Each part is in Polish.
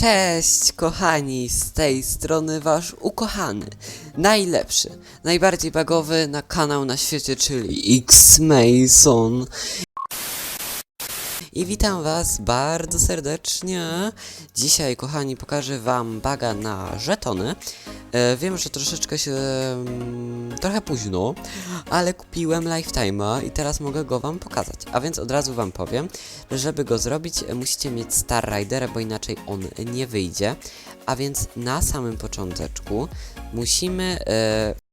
Cześć kochani, z tej strony wasz ukochany, najlepszy, najbardziej bagowy na kanał na świecie, czyli X-Mason. I witam was bardzo serdecznie. Dzisiaj kochani pokażę wam baga na żetony. E, wiem, że troszeczkę się... Mm, trochę późno, ale kupiłem Lifetime'a i teraz mogę go wam pokazać. A więc od razu wam powiem, że żeby go zrobić e, musicie mieć Star Ridera, bo inaczej on nie wyjdzie. A więc na samym począteczku musimy... E,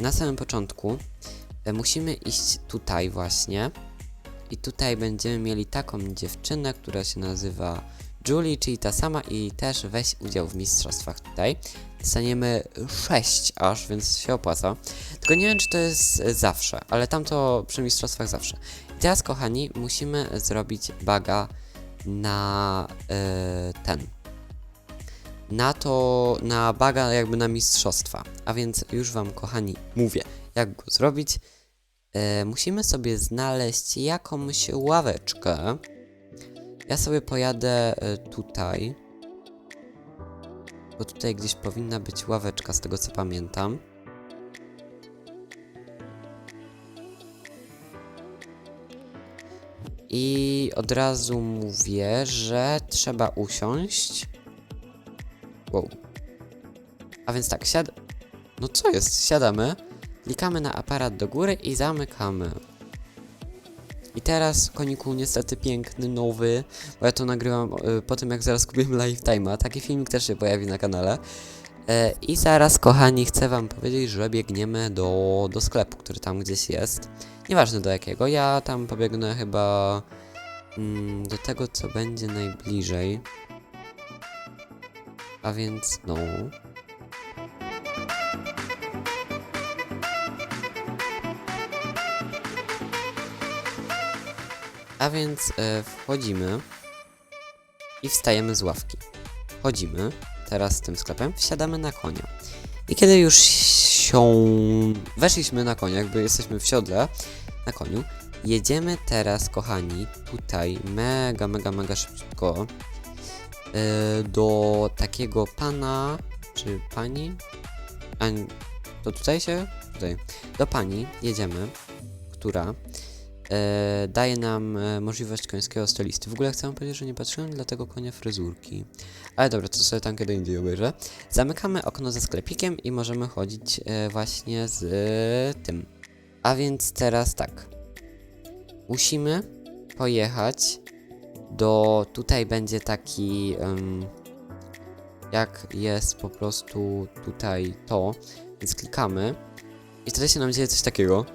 na samym początku e, musimy iść tutaj właśnie i tutaj będziemy mieli taką dziewczynę, która się nazywa Julie, czyli ta sama i też weź udział w mistrzostwach tutaj. Dostaniemy 6 aż, więc się opłaca. Tylko nie wiem, czy to jest zawsze, ale tamto przy mistrzostwach zawsze. I teraz, kochani, musimy zrobić baga na e, ten. Na to, na baga jakby na mistrzostwa. A więc już wam, kochani, mówię, jak go zrobić. E, musimy sobie znaleźć jakąś ławeczkę. Ja sobie pojadę e, tutaj. Bo tutaj gdzieś powinna być ławeczka, z tego co pamiętam. I od razu mówię, że trzeba usiąść. Wow. A więc tak, siad... No co jest? Siadamy, klikamy na aparat do góry i zamykamy. I teraz, koniku, niestety piękny, nowy, bo ja to nagrywam y, po tym, jak zaraz kupiłem Lifetime'a. Taki filmik też się pojawi na kanale. E, I zaraz, kochani, chcę wam powiedzieć, że biegniemy do, do sklepu, który tam gdzieś jest. Nieważne do jakiego. Ja tam pobiegnę chyba mm, do tego, co będzie najbliżej. A więc, no. A więc e, wchodzimy i wstajemy z ławki. Wchodzimy teraz z tym sklepem, wsiadamy na konia. I kiedy już się weszliśmy na konia, jakby jesteśmy w siodle na koniu, jedziemy teraz, kochani, tutaj mega, mega, mega szybko do takiego pana, czy pani? A, to tutaj się? Tutaj. Do pani jedziemy, która e, daje nam e, możliwość końskiego stylisty. W ogóle chcę powiedzieć, że nie patrzyłem dla tego konia fryzurki. Ale dobra, to sobie tam kiedy indziej obejrzę. Zamykamy okno ze sklepikiem i możemy chodzić e, właśnie z e, tym. A więc teraz tak. Musimy pojechać do... Tutaj będzie taki... em, jak jest po prostu tutaj to, więc klikamy i wtedy się nam dzieje coś takiego.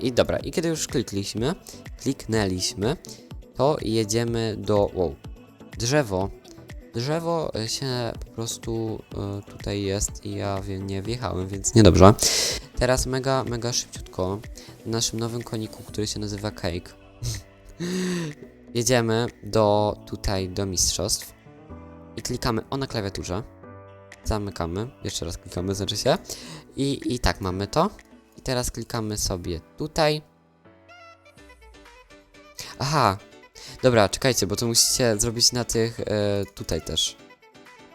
I dobra, i kiedy już klikliśmy, kliknęliśmy, to jedziemy do. Wow, drzewo. Drzewo się po prostu e, tutaj jest i ja wie, nie wjechałem, więc niedobrze. Teraz mega, mega szybciutko na naszym nowym koniku, który się nazywa Cake. Jedziemy do tutaj, do mistrzostw i klikamy o na klawiaturze. Zamykamy, jeszcze raz klikamy, znaczy się. I, I tak mamy to. I teraz klikamy sobie tutaj. Aha, Dobra, czekajcie, bo to musicie zrobić na tych e, tutaj też.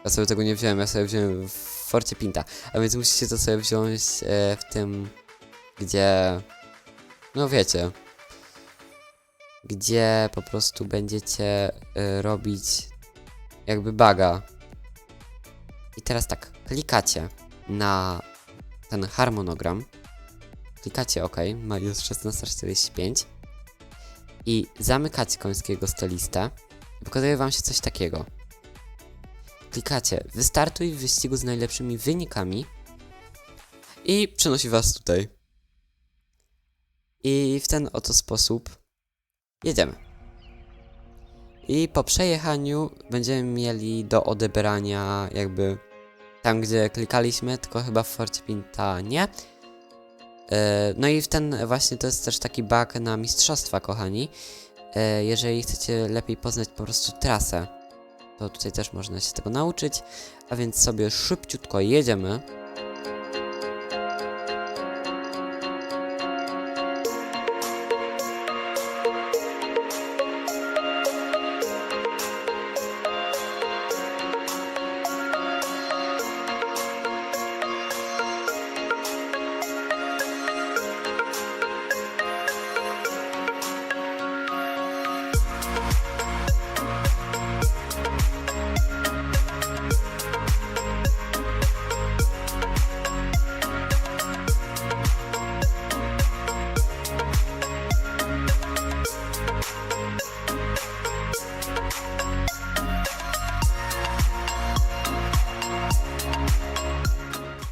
Ja sobie tego nie wziąłem, ja sobie wziąłem w Forcie Pinta. A więc musicie to sobie wziąć e, w tym, gdzie. No wiecie. Gdzie po prostu będziecie e, robić jakby baga. I teraz tak, klikacie na ten harmonogram. Klikacie OK, ma jest 16.45 i zamykacie końskiego stylistę i pokazuje wam się coś takiego. Klikacie wystartuj w wyścigu z najlepszymi wynikami i przenosi was tutaj. I w ten oto sposób jedziemy. I po przejechaniu będziemy mieli do odebrania jakby tam, gdzie klikaliśmy, tylko chyba w Forcie Pinta nie. E, No i w ten właśnie to jest też taki bug na mistrzostwa, kochani. E, Jeżeli chcecie lepiej poznać po prostu trasę, to tutaj też można się tego nauczyć. A więc sobie szybciutko jedziemy.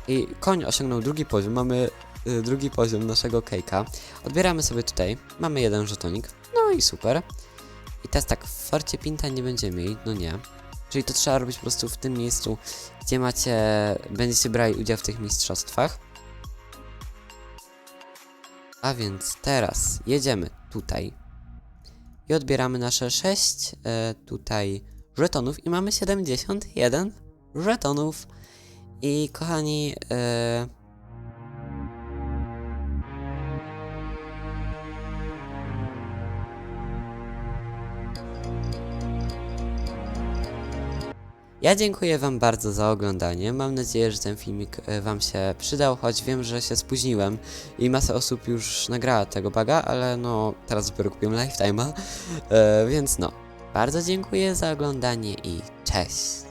I koń osiągnął drugi poziom. Mamy y, drugi poziom naszego kejka. Odbieramy sobie tutaj. Mamy jeden żetonik. No i super. I teraz tak, w Forcie Pinta nie będziemy mieli, no nie. Czyli to trzeba robić po prostu w tym miejscu, gdzie macie, będziecie brali udział w tych mistrzostwach. A więc teraz jedziemy tutaj i odbieramy nasze 6 e, tutaj żetonów i mamy 71 żetonów. I kochani, e, Ja dziękuję Wam bardzo za oglądanie. Mam nadzieję, że ten filmik e, Wam się przydał, choć wiem, że się spóźniłem i masa osób już nagrała tego baga, ale no teraz dopiero kupiłem lifetime'a, e, więc no. Bardzo dziękuję za oglądanie i cześć!